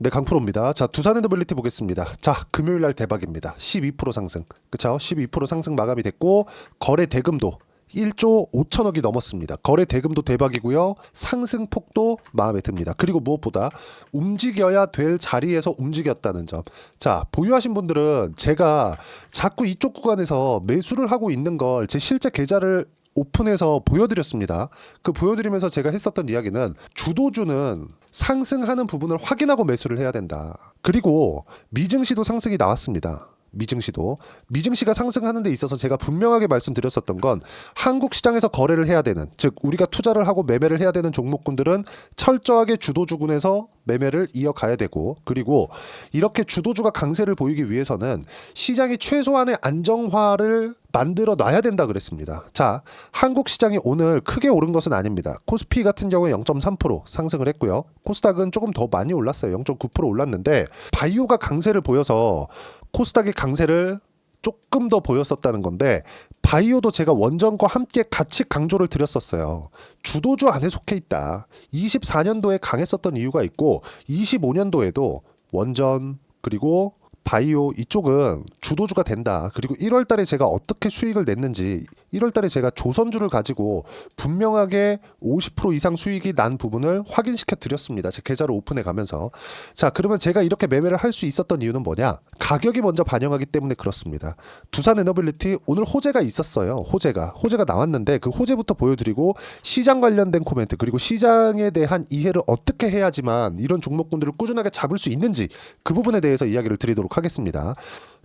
네, 강프로입니다. 자, 두산 엔더빌리티 보겠습니다. 자, 금요일 날 대박입니다. 12% 상승. 그쵸? 12% 상승 마감이 됐고, 거래 대금도 1조 5천억이 넘었습니다. 거래 대금도 대박이고요. 상승 폭도 마음에 듭니다. 그리고 무엇보다 움직여야 될 자리에서 움직였다는 점. 자, 보유하신 분들은 제가 자꾸 이쪽 구간에서 매수를 하고 있는 걸 제 실제 계좌를 오픈해서 보여드렸습니다. 그 보여드리면서 제가 했었던 이야기는 주도주는 상승하는 부분을 확인하고 매수를 해야 된다. 그리고 미증시도 상승이 나왔습니다. 미증시도 미증시가 상승하는 데 있어서 제가 분명하게 말씀드렸었던 건 한국 시장에서 거래를 해야 되는 즉 우리가 투자를 하고 매매를 해야 되는 종목군들은 철저하게 주도주군에서 매매를 이어가야 되고 그리고 이렇게 주도주가 강세를 보이기 위해서는 시장이 최소한의 안정화를 만들어 놔야 된다 그랬습니다. 자, 한국 시장이 오늘 크게 오른 것은 아닙니다. 코스피 같은 경우에 0.3% 상승을 했고요. 코스닥은 조금 더 많이 올랐어요. 0.9% 올랐는데 바이오가 강세를 보여서 코스닥의 강세를 조금 더 보였었다는 건데 바이오도 제가 원전과 함께 같이 강조를 드렸었어요. 주도주 안에 속해 있다. 24년도에 강했었던 이유가 있고 25년도에도 원전 그리고 바이오 이쪽은 주도주가 된다. 그리고 1월 달에 제가 어떻게 수익을 냈는지 1월 달에 제가 조선주를 가지고 분명하게 50% 이상 수익이 난 부분을 확인시켜 드렸습니다. 제 계좌를 오픈해 가면서. 자, 그러면 제가 이렇게 매매를 할 수 있었던 이유는 뭐냐? 가격이 먼저 반영하기 때문에 그렇습니다. 두산 에너빌리티 오늘 호재가 있었어요. 호재가. 호재가 나왔는데 그 호재부터 보여드리고 시장 관련된 코멘트 그리고 시장에 대한 이해를 어떻게 해야지만 이런 종목군들을 꾸준하게 잡을 수 있는지 그 부분에 대해서 이야기를 드리도록 하겠습니다.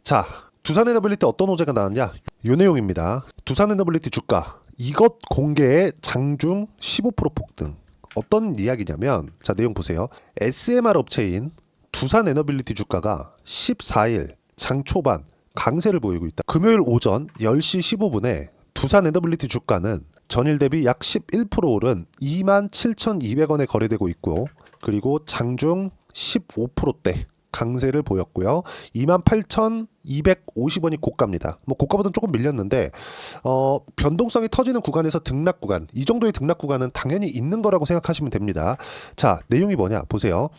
자, 두산 에너빌리티 어떤 호재가 나왔냐? 요 내용입니다. 두산 에너빌리티 주가 이것 공개의 장중 15% 폭등. 어떤 이야기냐면 자 내용 보세요. SMR 업체인 두산 에너빌리티 주가가 14일 장 초반 강세를 보이고 있다. 금요일 오전 10시 15분에 두산 에너빌리티 주가는 전일 대비 약 11% 오른 27,200원에 거래되고 있고 그리고 장중 15%대 강세를 보였고요. 28,250원이 고가입니다. 뭐 고가보다는 조금 밀렸는데 어, 변동성이 터지는 구간에서 등락 구간 이 정도의 등락 구간은 당연히 있는 거라고 생각하시면 됩니다. 자 내용이 뭐냐 보세요.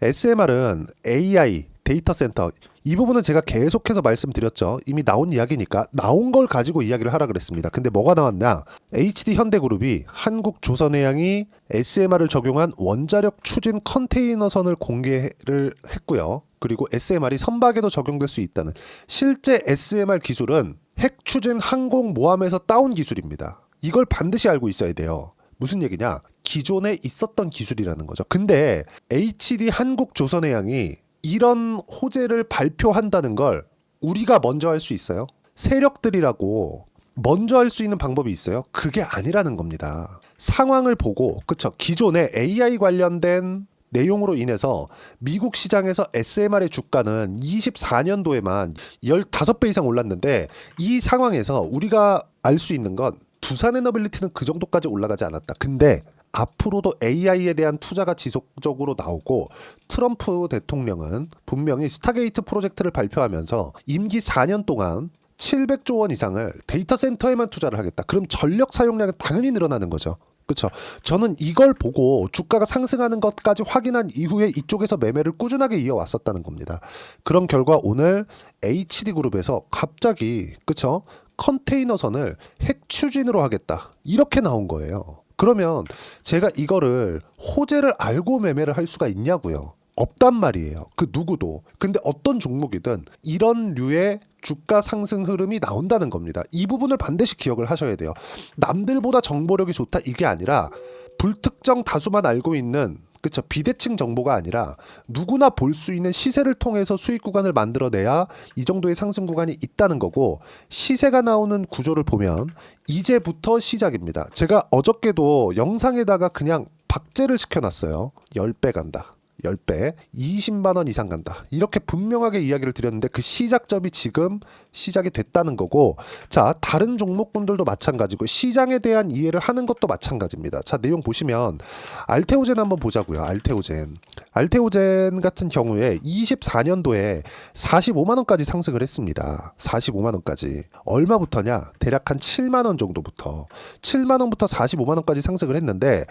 SMR은 AI 데이터 센터 이 부분은 제가 계속해서 말씀드렸죠. 이미 나온 이야기니까 나온 걸 가지고 이야기를 하라 그랬습니다. 근데 뭐가 나왔냐? HD 현대그룹이 한국 조선해양이 SMR을 적용한 원자력 추진 컨테이너선을 공개를 했고요. 그리고 SMR이 선박에도 적용될 수 있다는 실제 SMR 기술은 핵 추진 항공 모함에서 따온 기술입니다. 이걸 반드시 알고 있어야 돼요. 무슨 얘기냐? 기존에 있었던 기술이라는 거죠. 근데 HD 한국 조선해양이 이런 호재를 발표한다는 걸 우리가 먼저 할 수 있어요? 세력들이라고 먼저 할 수 있는 방법이 있어요? 그게 아니라는 겁니다. 상황을 보고 그쵸 기존에 AI 관련된 내용으로 인해서 미국 시장에서 SMR의 주가는 24년도에만 15배 이상 올랐는데 이 상황에서 우리가 알 수 있는 건 두산 에너빌리티는 그 정도까지 올라가지 않았다. 근데 앞으로도 AI에 대한 투자가 지속적으로 나오고 트럼프 대통령은 분명히 스타게이트 프로젝트를 발표하면서 임기 4년 동안 700조 원 이상을 데이터 센터에만 투자를 하겠다. 그럼 전력 사용량은 당연히 늘어나는 거죠. 그렇죠. 저는 이걸 보고 주가가 상승하는 것까지 확인한 이후에 이쪽에서 매매를 꾸준하게 이어왔었다는 겁니다. 그런 결과 오늘 HD 그룹에서 갑자기 그렇죠. 컨테이너선을 핵 추진으로 하겠다. 이렇게 나온 거예요. 그러면 제가 이거를 호재를 알고 매매를 할 수가 있냐고요. 없단 말이에요. 그 누구도. 근데 어떤 종목이든 이런 류의 주가 상승 흐름이 나온다는 겁니다. 이 부분을 반드시 기억을 하셔야 돼요. 남들보다 정보력이 좋다 이게 아니라 불특정 다수만 알고 있는 그쵸 비대칭 정보가 아니라 누구나 볼 수 있는 시세를 통해서 수익 구간을 만들어내야 이 정도의 상승 구간이 있다는 거고 시세가 나오는 구조를 보면 이제부터 시작입니다. 제가 어저께도 영상에다가 그냥 박제를 시켜놨어요. 10배 간다. 10배, 20만 원 이상 간다. 이렇게 분명하게 이야기를 드렸는데 그 시작점이 지금 시작이 됐다는 거고 자, 다른 종목군들도 마찬가지고 시장에 대한 이해를 하는 것도 마찬가지입니다. 자, 내용 보시면 알테오젠 한번 보자고요. 알테오젠. 알테오젠 같은 경우에 24년도에 45만 원까지 상승을 했습니다. 45만 원까지. 얼마부터냐? 대략 한 7만 원 정도부터 7만 원부터 45만 원까지 상승을 했는데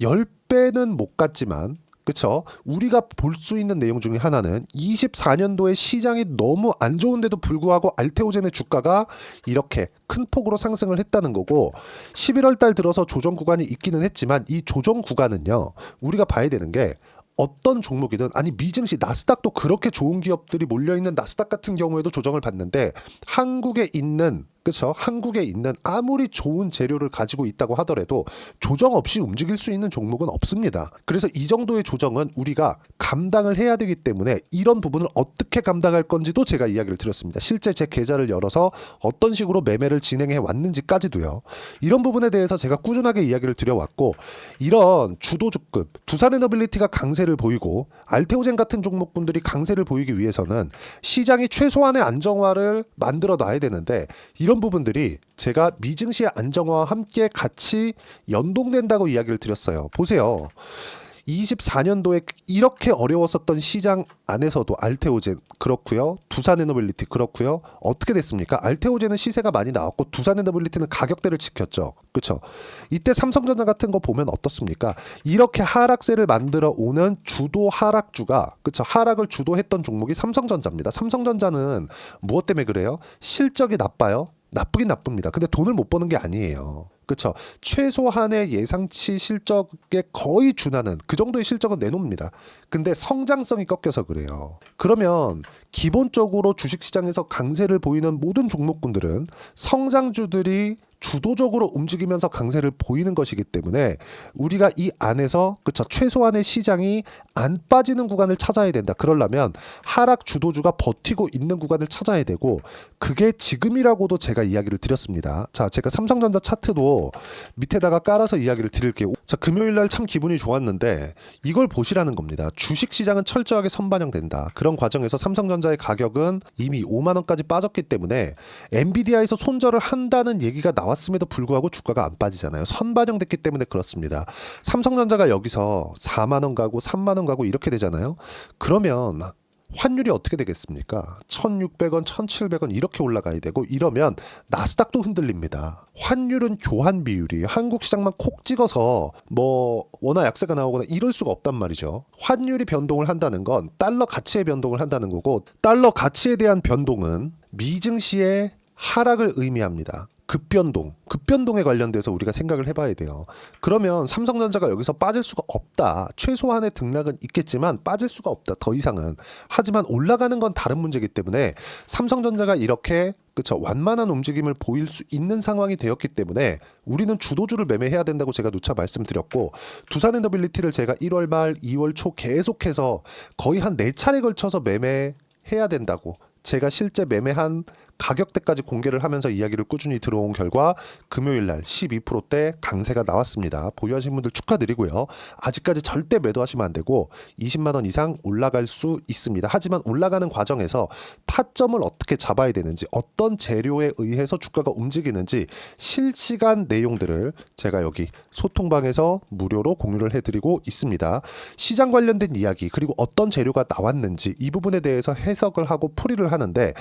10배는 못 갔지만 그쵸? 우리가 볼 수 있는 내용 중에 하나는 24년도에 시장이 너무 안 좋은데도 불구하고 알테오젠의 주가가 이렇게 큰 폭으로 상승을 했다는 거고 11월 달 들어서 조정 구간이 있기는 했지만 이 조정 구간은요. 우리가 봐야 되는 게 어떤 종목이든 아니 미증시 나스닥도 그렇게 좋은 기업들이 몰려 있는 나스닥 같은 경우에도 조정을 받는데 한국에 있는 그렇죠 한국에 있는 아무리 좋은 재료를 가지고 있다고 하더라도 조정 없이 움직일 수 있는 종목은 없습니다. 그래서 이 정도의 조정은 우리가 감당을 해야 되기 때문에 이런 부분을 어떻게 감당할 건지도 제가 이야기를 드렸습니다. 실제 제 계좌를 열어서 어떤 식으로 매매를 진행해 왔는지까지도요. 이런 부분에 대해서 제가 꾸준하게 이야기를 드려왔고 이런 주도주급 두산에너빌리티가 강세를 보이고 알테오젠 같은 종목분들이 강세를 보이기 위해서는 시장이 최소한의 안정화를 만들어 놔야 되는데 이런 부분들이 제가 미증시의 안정화와 함께 같이 연동된다고 이야기를 드렸어요. 보세요. 24년도에 이렇게 어려웠었던 시장 안에서도 알테오젠 그렇고요. 두산에너빌리티 그렇고요. 어떻게 됐습니까? 알테오젠은 시세가 많이 나왔고 두산에너빌리티는 가격대를 지켰죠. 그렇죠? 이때 삼성전자 같은 거 보면 어떻습니까? 이렇게 하락세를 만들어 오는 주도 하락주가 그렇죠? 하락을 주도했던 종목이 삼성전자입니다. 삼성전자는 무엇 때문에 그래요? 실적이 나빠요. 나쁘긴 나쁩니다. 근데 돈을 못 버는 게 아니에요. 그렇죠. 최소한의 예상치 실적에 거의 준하는 그 정도의 실적은 내놓습니다. 근데 성장성이 꺾여서 그래요. 그러면 기본적으로 주식시장에서 강세를 보이는 모든 종목군들은 성장주들이 주도적으로 움직이면서 강세를 보이는 것이기 때문에 우리가 이 안에서 그쵸 최소한의 시장이 안 빠지는 구간을 찾아야 된다. 그러려면 하락 주도주가 버티고 있는 구간을 찾아야 되고 그게 지금이라고도 제가 이야기를 드렸습니다. 자, 제가 삼성전자 차트도 밑에다가 깔아서 이야기를 드릴게요. 자, 금요일 날 참 기분이 좋았는데 이걸 보시라는 겁니다. 주식 시장은 철저하게 선반영된다. 그런 과정에서 삼성전자의 가격은 이미 5만 원까지 빠졌기 때문에 엔비디아에서 손절을 한다는 얘기가 나왔 음에도 불구하고 주가가 안 빠지잖아요. 선반영됐기 때문에 그렇습니다. 삼성전자가 여기서 4만 원 가고 3만 원 가고 이렇게 되잖아요. 그러면 환율이 어떻게 되겠습니까? 1,600원, 1,700원 이렇게 올라가야 되고 이러면 나스닥도 흔들립니다. 환율은 교환 비율이 한국 시장만 콕 찍어서 뭐 원화 약세가 나오거나 이럴 수가 없단 말이죠. 환율이 변동을 한다는 건 달러 가치의 변동을 한다는 거고 달러 가치에 대한 변동은 미증시의 하락을 의미합니다. 급변동, 급변동에 관련돼서 우리가 생각을 해봐야 돼요. 그러면 삼성전자가 여기서 빠질 수가 없다. 최소한의 등락은 있겠지만 빠질 수가 없다. 더 이상은. 하지만 올라가는 건 다른 문제이기 때문에 삼성전자가 이렇게 그쵸 완만한 움직임을 보일 수 있는 상황이 되었기 때문에 우리는 주도주를 매매해야 된다고 제가 누차 말씀드렸고 두산에너빌리티를 제가 1월 말 2월 초 계속해서 거의 한 네 차례 걸쳐서 매매해야 된다고 제가 실제 매매한 가격대까지 공개를 하면서 이야기를 꾸준히 들어온 결과 금요일 날 12%대 강세가 나왔습니다. 보유하신 분들 축하드리고요. 아직까지 절대 매도하시면 안 되고 20만 원 이상 올라갈 수 있습니다. 하지만 올라가는 과정에서 타점을 어떻게 잡아야 되는지 어떤 재료에 의해서 주가가 움직이는지 실시간 내용들을 제가 여기 소통방에서 무료로 공유를 해드리고 있습니다. 시장 관련된 이야기 그리고 어떤 재료가 나왔는지 이 부분에 대해서 해석을 하고 풀이를 하는데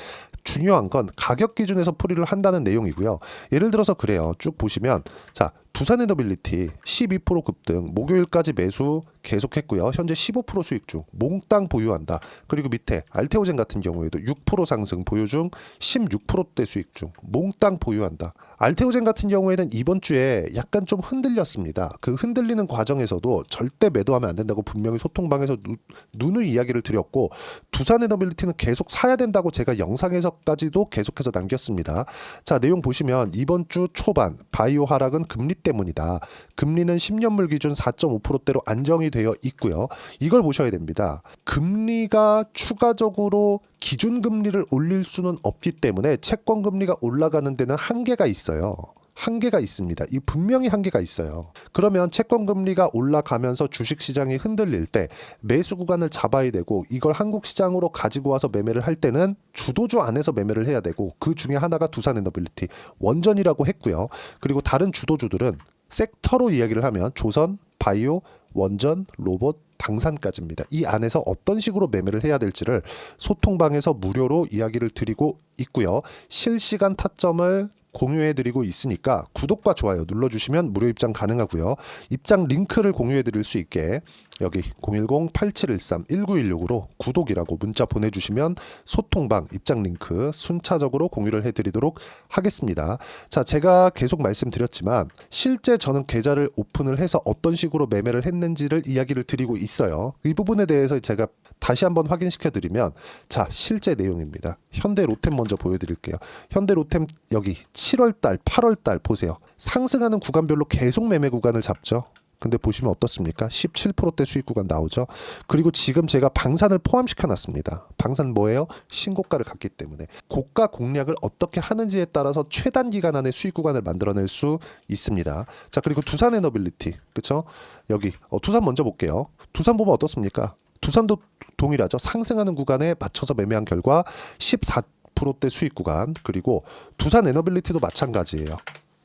중요한 건 가격 기준에서 풀이를 한다는 내용이고요. 예를 들어서 그래요. 쭉 보시면 자 두산 에너빌리티 12% 급등 목요일까지 매수 계속했고요. 현재 15% 수익 중 몽땅 보유한다. 그리고 밑에 알테오젠 같은 경우에도 6% 상승 보유 중 16%대 수익 중 몽땅 보유한다. 알테오젠 같은 경우에는 이번 주에 약간 좀 흔들렸습니다. 그 흔들리는 과정에서도 절대 매도하면 안 된다고 분명히 소통방에서 누, 누누이 이야기를 드렸고 두산 에너빌리티는 계속 사야 된다고 제가 영상에서까지도 계속해서 남겼습니다. 자 내용 보시면 이번 주 초반 바이오 하락은 금리 때문이다. 금리는 10년물 기준 4.5%대로 안정이 되어 있고요. 이걸 보셔야 됩니다. 금리가 추가적으로 기준 금리를 올릴 수는 없기 때문에 채권 금리가 올라가는 데는 한계가 있어요. 한계가 있습니다. 이 분명히 한계가 있어요. 그러면 채권 금리가 올라가면서 주식 시장이 흔들릴 때 매수 구간을 잡아야 되고 이걸 한국 시장으로 가지고 와서 매매를 할 때는 주도주 안에서 매매를 해야 되고 그 중에 하나가 두산에너빌리티 원전이라고 했고요. 그리고 다른 주도주들은 섹터로 이야기를 하면 조선, 바이오, 원전, 로봇, 당산까지입니다. 이 안에서 어떤 식으로 매매를 해야 될지를 소통방에서 무료로 이야기를 드리고 있고요. 실시간 타점을 공유해드리고 있으니까 구독과 좋아요 눌러주시면 무료 입장 가능하고요. 입장 링크를 공유해드릴 수 있게 여기 010-8713-1916으로 구독이라고 문자 보내주시면 소통방 입장 링크 순차적으로 공유를 해드리도록 하겠습니다. 자, 제가 계속 말씀드렸지만 실제 저는 계좌를 오픈을 해서 어떤 식으로 매매를 했는지를 이야기를 드리고 있어요. 이 부분에 대해서 제가 다시 한번 확인시켜 드리면 자, 실제 내용입니다. 현대 로템 먼저 보여드릴게요. 현대 로템 여기 7월달, 8월달 보세요. 상승하는 구간별로 계속 매매 구간을 잡죠. 근데 보시면 어떻습니까? 17%대 수익 구간 나오죠. 그리고 지금 제가 방산을 포함시켜 놨습니다. 방산 뭐예요? 신고가를 갔기 때문에 고가 공략을 어떻게 하는지에 따라서 최단 기간 안에 수익 구간을 만들어낼 수 있습니다. 자 그리고 두산 에너빌리티 그쵸? 여기 어, 두산 먼저 볼게요. 두산 보면 어떻습니까? 두산도 동일하죠. 상승하는 구간에 맞춰서 매매한 결과 14%대 수익 구간 그리고 두산 에너빌리티도 마찬가지예요.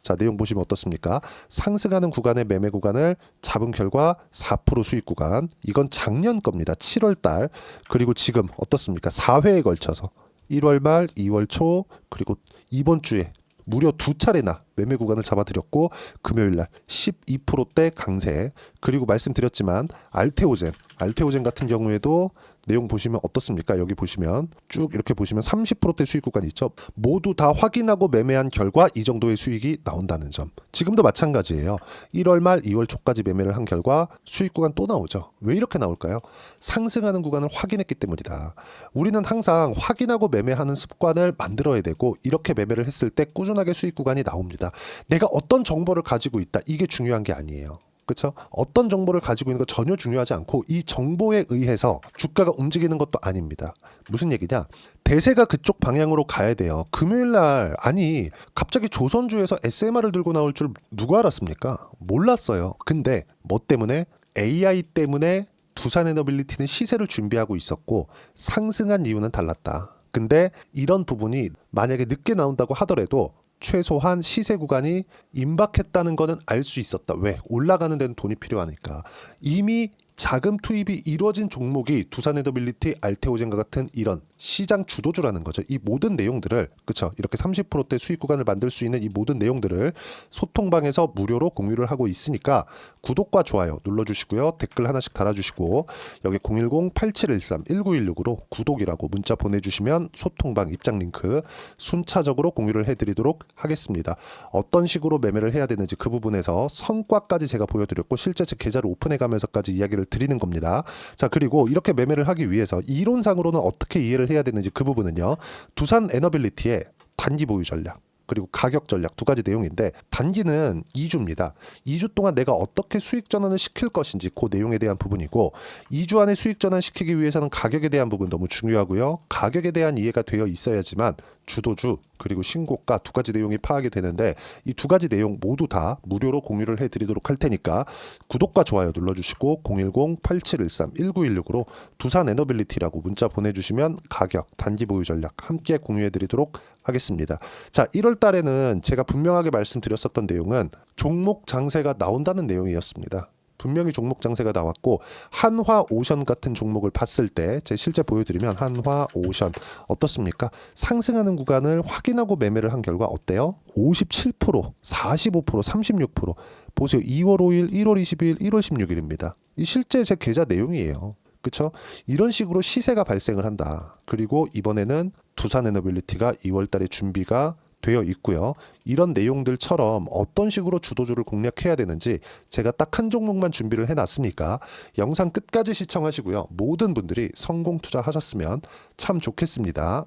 자 내용 보시면 어떻습니까? 상승하는 구간의 매매 구간을 잡은 결과 4% 수익 구간 이건 작년 겁니다. 7월 달 그리고 지금 어떻습니까? 4회에 걸쳐서 1월 말, 2월 초 그리고 이번 주에 무려 두 차례나 매매 구간을 잡아드렸고 금요일 날 12%대 강세. 그리고 말씀드렸지만 알테오젠 알테오젠 같은 경우에도 내용 보시면 어떻습니까? 여기 보시면 쭉 이렇게 보시면 30%대 수익 구간이 있죠. 모두 다 확인하고 매매한 결과 이 정도의 수익이 나온다는 점. 지금도 마찬가지예요. 1월 말 2월 초까지 매매를 한 결과 수익 구간 또 나오죠. 왜 이렇게 나올까요? 상승하는 구간을 확인했기 때문이다. 우리는 항상 확인하고 매매하는 습관을 만들어야 되고 이렇게 매매를 했을 때 꾸준하게 수익 구간이 나옵니다. 내가 어떤 정보를 가지고 있다. 이게 중요한 게 아니에요. 그렇죠? 어떤 정보를 가지고 있는 거 전혀 중요하지 않고 이 정보에 의해서 주가가 움직이는 것도 아닙니다. 무슨 얘기냐? 대세가 그쪽 방향으로 가야 돼요. 금요일 날 아니 갑자기 조선주에서 SMR을 들고 나올 줄 누가 알았습니까? 몰랐어요. 근데 뭐 때문에 AI 때문에 두산 에너빌리티는 시세를 준비하고 있었고 상승한 이유는 달랐다. 근데 이런 부분이 만약에 늦게 나온다고 하더라도 최소한 시세 구간이 임박했다는 거는 알 수 있었다. 왜? 올라가는 데는 돈이 필요하니까. 이미 자금 투입이 이루어진 종목이 두산 에더빌리티, 알테오젠과 같은 이런 시장 주도주라는 거죠. 이 모든 내용들을 그쵸 이렇게 30%대 수익 구간을 만들 수 있는 이 모든 내용들을 소통방에서 무료로 공유를 하고 있으니까 구독과 좋아요 눌러주시고요. 댓글 하나씩 달아주시고 여기 010-8713-1916으로 구독이라고 문자 보내주시면 소통방 입장 링크 순차적으로 공유를 해드리도록 하겠습니다. 어떤 식으로 매매를 해야 되는지 그 부분에서 성과까지 제가 보여드렸고 실제 제 계좌를 오픈해가면서까지 이야기를 드리는 겁니다. 자 그리고 이렇게 매매를 하기 위해서 이론상으로는 어떻게 이해를 해야 되는지 그 부분은요. 두산 에너빌리티의 단기 보유 전략 그리고 가격 전략 두 가지 내용인데 단기는 2주입니다. 2주 동안 내가 어떻게 수익 전환을 시킬 것인지 그 내용에 대한 부분이고 2주 안에 수익 전환 시키기 위해서는 가격에 대한 부분 너무 중요하고요. 가격에 대한 이해가 되어 있어야지만 주도주 그리고 신고가 두 가지 내용이 파악이 되는데 이 두 가지 내용 모두 다 무료로 공유를 해드리도록 할 테니까 구독과 좋아요 눌러주시고 010-8713-1916으로 두산 에너빌리티라고 문자 보내주시면 가격 단기 보유 전략 함께 공유해드리도록 하겠습니다. 자 1월 달에는 제가 분명하게 말씀드렸었던 내용은 종목 장세가 나온다는 내용이었습니다. 분명히 종목 장세가 나왔고 한화 오션 같은 종목을 봤을 때 제 실제 보여드리면 한화 오션 어떻습니까? 상승하는 구간을 확인하고 매매를 한 결과 어때요? 57%, 45%, 36% 보세요. 2월 5일, 1월 22일, 1월 16일입니다. 이 실제 제 계좌 내용이에요. 그렇죠? 이런 식으로 시세가 발생을 한다. 그리고 이번에는 두산 에너빌리티가 2월 달에 준비가 되어 있고요. 이런 내용들처럼 어떤 식으로 주도주를 공략해야 되는지 제가 딱 한 종목만 준비를 해놨으니까 영상 끝까지 시청하시고요. 모든 분들이 성공 투자하셨으면 참 좋겠습니다.